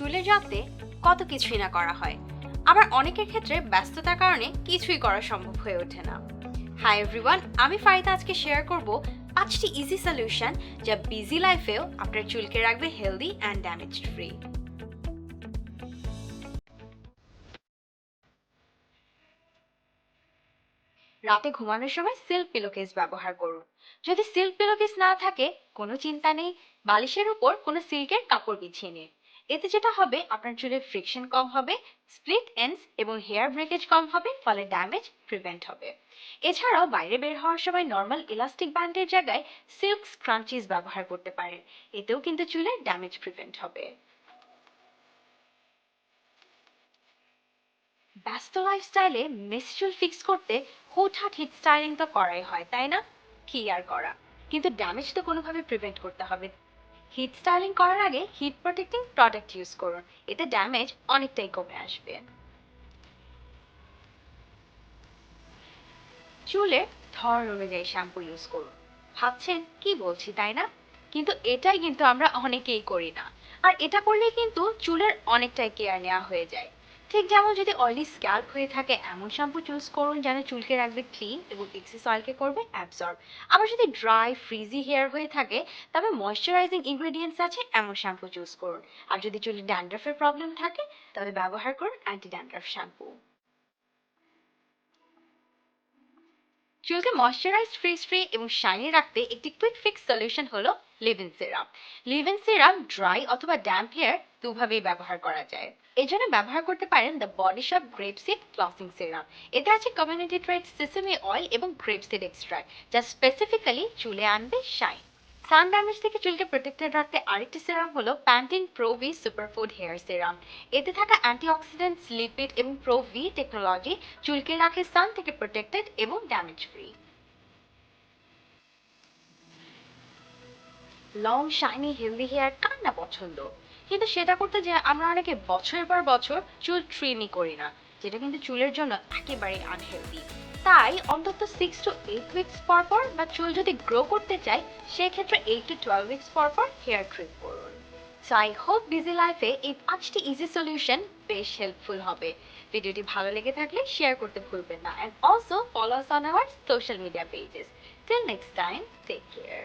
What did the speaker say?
চুলের যত্নে কত কিছুই না করা হয়। আবার অনেকের ক্ষেত্রে ব্যস্ততার কারণে কিছুই করা সম্ভব হয়ে ওঠে না। হাই এভরিওয়ান আমি ফারিদা আজকে শেয়ার করব পাঁচটি ইজি সলিউশন যা বিজি লাইফেও আপনার চুলকে রাখবে হেলদি অ্যান্ড ড্যামেজ ফ্রি রাতে ঘুমানোর সময় সিল্ক পিলোকেস ব্যবহার করুন। যদি সিল্ক পিলোকেস না থাকে, কোনো চিন্তা নেই। বালিশের উপর কোনো সিল্কের কাপড় বিছিয়ে নিন। এতে যেটা হবে, আপনার চুলের ফ্রিকশন কম হবে স্প্লিট এন্ডস এবং হেয়ার ব্রেকেজ কম হবে, ফলে ড্যামেজ প্রিভেন্ট হবে। এছাড়াও বাইরে বের হওয়ার সময় নর্মাল ইলাস্টিক ব্যান্ডের জায়গায় সিল্ক স্ক্রাঞ্চিস ব্যবহার করতে পারেন। এতেও কিন্তু চুলের ড্যামেজ প্রিভেন্ট হবে। ব্যস্ত লাইফস্টাইলে মেসি চুল ফিক্স করতে হুটহাট হিট স্টাইলিং তো করাই হয়, তাই না? কি আর করা? কিন্তু ড্যামেজ তো কোনোভাবে প্রিভেন্ট করতে হবে। হিট স্টাইলিং করার আগে হিট প্রোটেক্টিং প্রোডাক্ট ইউজ করুন। এতে ড্যামেজ অনেকটাই কমে আসবে। চুলে ধরন অনুযায়ী শ্যাম্পু ইউজ করুন। ভাবছেন, কি বলছি, তাই না? কিন্তু এটাই কিন্তু আমরা অনেকেই করি না। আর এটা করলে কিন্তু চুলের অনেকটাই কেয়ার নেওয়া হয়ে যায়। ঠিক যেমন যদি অয়েলি স্ক্যাল্প হয়ে থাকে, এমন শ্যাম্পু চুজ করুন যেন চুলকে রাখবে ক্লিন এবং এক্সেস অয়েলকে করবে অ্যাবজর্ব আবার যদি ড্রাই ফ্রিজি হেয়ার হয়ে থাকে, তবে ময়শ্চারাইজিং ইনগ্রেডিয়েন্টস আছে, এমন শ্যাম্পু চুজ করুন। আর যদি চুলে ড্যান্ড্রফের প্রবলেম থাকে, তবে ব্যবহার করুন অ্যান্টি ড্যান্ড্রফ শ্যাম্পু চুলকে ময়শ্চারাইজড ফ্রিজ ফ্রি এবং শাইনি রাখতে একটি কুইক ফিক্স সলিউশন হলো leave in serum leave in serum dry অথবা ড্যাম্প হেয়ার দুভাবেই ব্যবহার করা যায়। এজন্য ব্যবহার করতে পারেন The Body Shop grape seed glossing serum এতে আছে কমিউনিটি ট্রেড সিসেমি অয়েল এবং গ্রেপ সিড এক্সট্রাক্ট যা স্পেসিফিক্যালি চুলে আনবে শাইন সান ড্যামেজ থেকে চুলকে প্রোটেক্টেড রাখতে আরেকটি সিরাম হলো Pantene Pro V superfood hair serum এতে থাকা অ্যান্টিঅক্সিডেন্টস লিপিড এবং প্রো ভি টেকনোলজি চুলকে রাখে সান থেকে প্রোটেক্টেড এবং damage free long shiny healthy hair কার না পছন্দ? কিন্তু সেটা করতে যে আমরা অনেকে বছরের পর বছর চুল ট্রিমই করি না, যেটা কিন্তু চুলের জন্য একেবারে আনহেলদি তাই অন্তত সিক্স টু এইট উইকস পর পর বা চুল যদি গ্রো করতে চাই, সেক্ষেত্রে এইট টু টুয়েলভ উইকস পর পর হেয়ার ট্রিম করুন। সো আই হোপ বিজি লাইফে এই পাঁচটি ইজি সলিউশন বেশ হেল্পফুল হবে। ভিডিওটি ভালো লেগে থাকলে শেয়ার করতে ভুলবেন না। And also follow us on our social media pages till next time take care